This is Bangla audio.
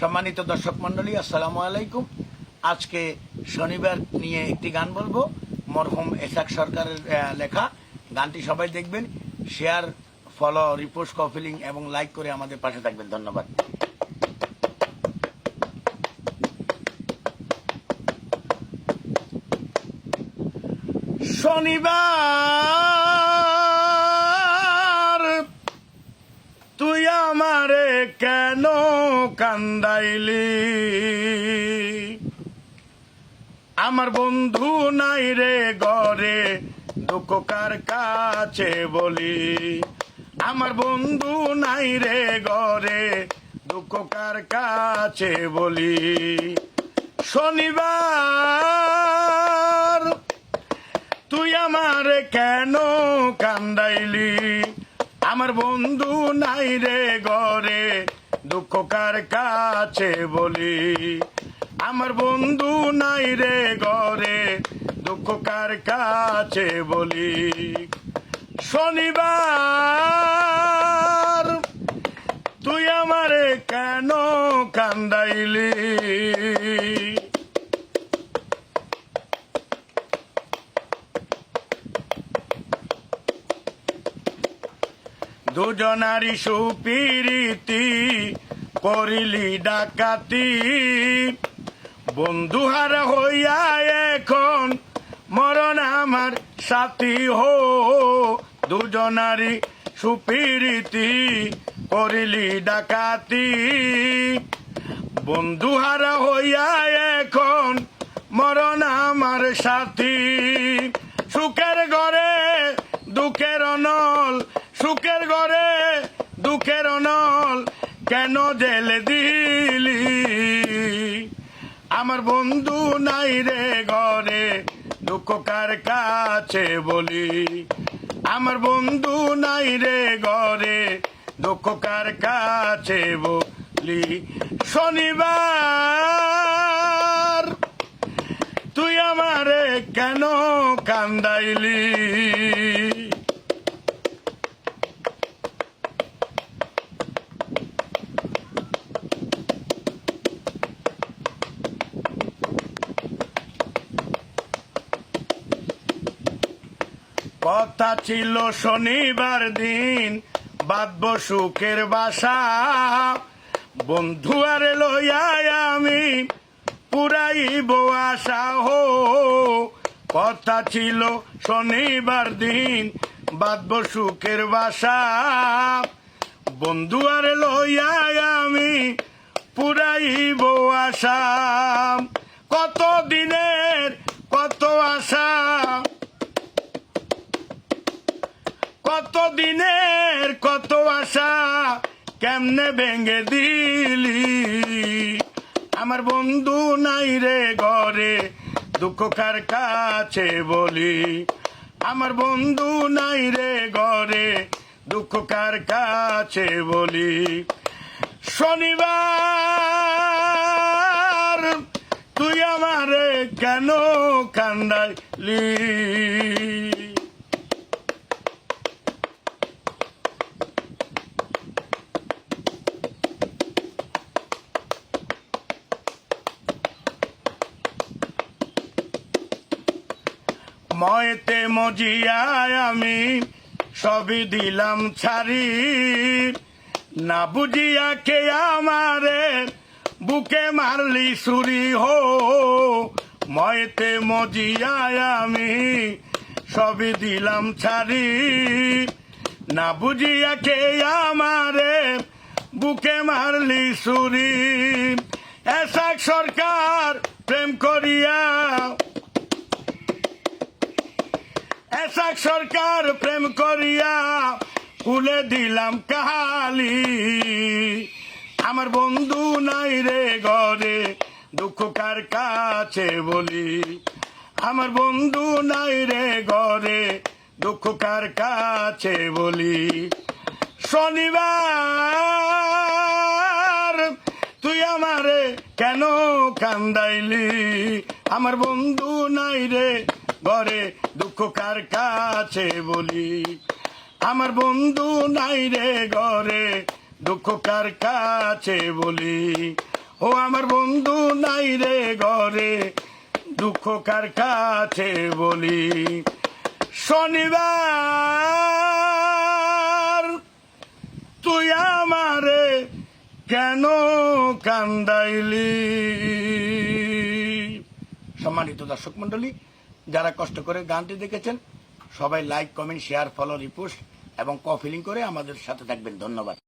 সম্মানিত দর্শক মন্ডলী আসসালামু আলাইকুম। আজকে শনিবার নিয়ে একটি গান বলব। মরহুম এসাক সরকারের লেখা। গানটি সবাই দেখবেন। শেয়ার, ফলো, রিপোস্ট কফিলিং এবং লাইক করে আমাদের পাশে থাকবেন। ধন্যবাদ। শনিবার তুই আমারে কেন কান্দাইলি? আমার বন্ধু নাই রে ঘরে, দুঃখ কার কাছে বলি? আমার বন্ধু নাই রে ঘরে, দুঃখ কার কাছে বলি? শনিবার, তুই আমার কেন কান্দাইলি? আমার বন্ধু নাই রে ঘরে, দুঃখ কার কাছে বলি? আমার বন্ধু নাই রে ঘরে, দুঃখ কার কাছে বলি? শনিবার, তুই আমারে কেন কান্দাইলি? দুজনারি সুপিরিতি করিলি ডাকাতি। বন্ধুহার হইয়া এখন মরণ আমার সাথী হো। দুজনারি সুপিরিতি করিলি ডাকাতি। বন্ধুহারা হইয়া এখন মরণ আমার সাথী। সুখের ঘরে দুঃখের অনল সুখের ঘরে, দুঃখের নল কেন জেলে দিলি? আমার বন্ধু নাই রে ঘরে, দুঃখ কার কাছে বলি? আমার বন্ধু নাই রে ঘরে, দুঃখ কার কাছে বলি? শনিবার, তুই আমারে কেন কান্দাইলি? কথা ছিল শনিবার দিন বাদব সুখের বাসা। বন্ধু আরে লইয়া আমি পুরাইব আশা হো। কথা ছিল শনিবার দিন বাদব সুখের বাসা। বন্ধু আরে লইয়া আমি পুরাইব আশা। কত দিনের কত আশা। কত দিনের কত আশা কেমনে ভেঙে দিলি? আমার বন্ধু নাই রে ঘরে, দুঃখ কার কাছে বলি? আমার বন্ধু নাই রে ঘরে, দুঃখ কার কাছে বলি? শনিবার, তুই আমারে কেন কান্দাইলি? ময়তে মজিয়ায় আমি সবই দিলাম ছাড়ি। না বুঝিয়া কে আমারে বুকে মারলি সুরি হো। ময়তে মজিয়ায় আমি সবই দিলাম ছাড়ি। না বুঝিয়া কে আমারে বুকে মারলি সুরি এসাক সরকার এসাক সরকার প্রেম করিয়া কুলে দিলাম কাহালি। আমার বন্ধু নাই রে ঘরে, দুঃখ কার কাছে বলি? আমার বন্ধু নাই রে ঘরে, দুঃখ কার কাছে বলি? শনিবার কেন কান্দাইলি? আমার বন্ধু নাই রে, ঘরে দুঃখ কার কাছে বলি? আমার বন্ধু নাই রে, ঘরে দুঃখ কার কাছে বলি? ও আমার বন্ধু নাই রে, ঘরে দুঃখ কার কাছে বলি? শনিবার, তুই আমারে কেন কান্দাইলি সম্মানিত দর্শক মন্ডলী যারা কষ্ট করে গানটি দেখেছেন, সবাই like comment share follow repost এবং কফিলিং করে আমাদের সাথে থাকবেন। ধন্যবাদ।